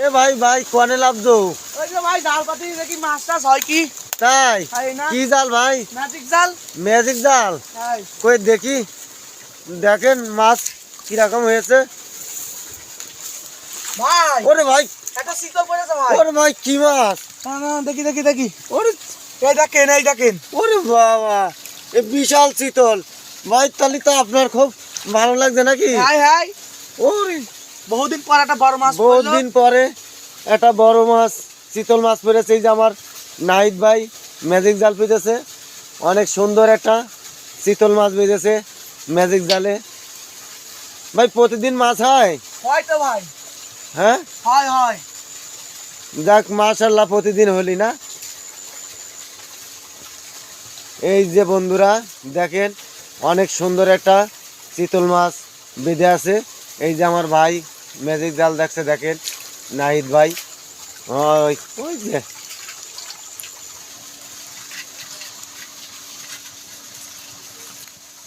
এ ভাই ভাই কোয়ানে ওই যে ভাই জাল পাতি দেখি মাছ টাছ হয় কি? তাই? কি জাল ভাই? ম্যাজিক জাল? ম্যাজিক জাল? কই দেখি। দেখেন মাছ কীরকম হয়েছে। ভাই! ওরে ভাই! একটা শীতল পড়েছে ভাই। ওরে ভাই কি মাছ? না না দেখি দেখি দেখি। ওরে এই দেখেন এই দেখেন। ওরে বাবা এ বিশাল শীতল। ভাই তাহলে তো আপনার খুব ভালো লাগছে নাকি? Hi hi. ওরে বহুদিন পর একটা বড় মাছ বহুদিন পরে একটা বড় মাছ চিতল মাছ পেরেছে এই যে আমার নাহিদ ভাই ম্যাজিক জাল পেতেছে। অনেক সুন্দর একটা চিতল মাছ বেঁধেছে ম্যাজিক জালে। ভাই প্রতিদিন মাছ হয়? হয় তো ভাই। হ্যাঁ? হয় হয়। যাক মাশাল্লাহ প্রতিদিন হলি না? এই যে বন্ধুরা দেখেন অনেক সুন্দর একটা চিতল মাছ বেঁধে আছে। এই যে আমার ভাই ম্যাজিক জাল দেখছে, দেখেন। নাহিদ ভাই। ওই ওই যে।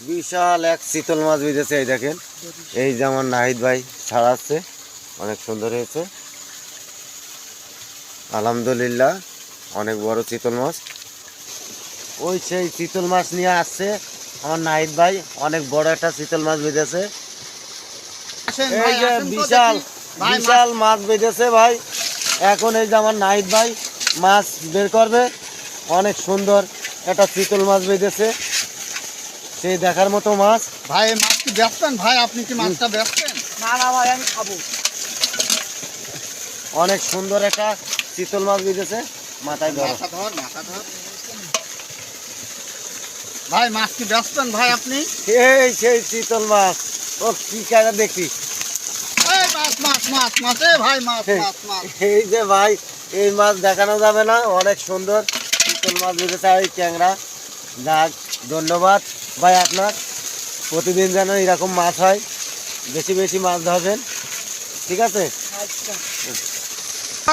বিশাল এক চিতল মাছ বেঁধেছে, এই দেখেন। এই যে আমার নাহিদ ভাই ছাড়াচ্ছে। অনেক সুন্দর হয়েছে। আলহামদুলিল্লাহ, অনেক বড় চিতল মাছ। ওই সেই চিতল মাছ নিয়ে আসছে আমার নাহিদ ভাই। অনেক বড় একটা চিতল মাছ বেঁধেছে। এই যে বিশাল বিশাল মাছ বেঁধেছে ভাই। এখন এই যে আমার নাহিদ ভাই মাছ বের করবে। অনেক সুন্দর একটা চিতল মাছ বেঁধেছে। সেই দেখার মতো মাছ। ভাই মাছ কি বেচতেন? ভাই আপনি কি মাছটা বেচতেন? না না ভাই আমি খাব। অনেক সুন্দর একটা চিতল মাছ বেঁধেছে। মাথায় ধরো। মাথা ধর মাথা ধর। ভাই মাছ কি বেচতেন ভাই আপনি? এই সেই চিতল মাছ। ও কি কায়দা দেখি এই মাছ মাছ মাছ মাছ ভাই মাছ মাছ মাছ। এই যে ভাই এই মাছ দেখানো যাবে না অনেক সুন্দর। চিতল মাছ আর এই ট্যাংরা। যাক ধন্যবাদ। ভাই আপনার প্রতিদিন যেন এরকম মাছ হয় বেশি বেশি মাছ ধরবেন। ঠিক আছে? আচ্ছা।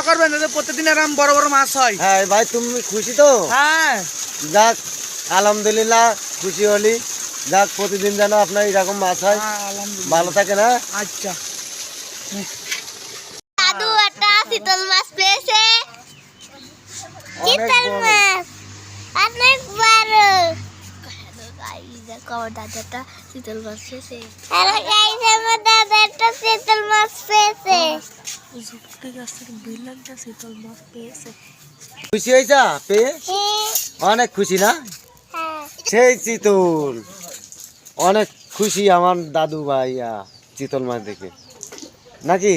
করবেন প্রতিদিন এরকম বড় বড় মাছ হয়। হ্যাঁ ভাই তুমি খুশি তো? হ্যাঁ। যাক আলহামদুলিল্লাহ খুশি হলি। যাক প্রতিদিন যেন আপনার এরকম মাছ হয়। হ্যাঁ, ভালো থাকে না? আচ্ছা। দাদু একটা শীতল মাছ পেয়েছে। অনেক শীতল বড়। মাছ। অনেক বড়। আমার শীতল মাছ পেয়েছে গাইস আমার শীতল মাছ পেয়েছে। খুশি হয়েছা পেয়ে? অনেক খুশি না? হ্যাঁ। সেই চিতল অনেক খুশি আমার দাদু ভাইয়া চিতল মাছ দেখে। নাকি?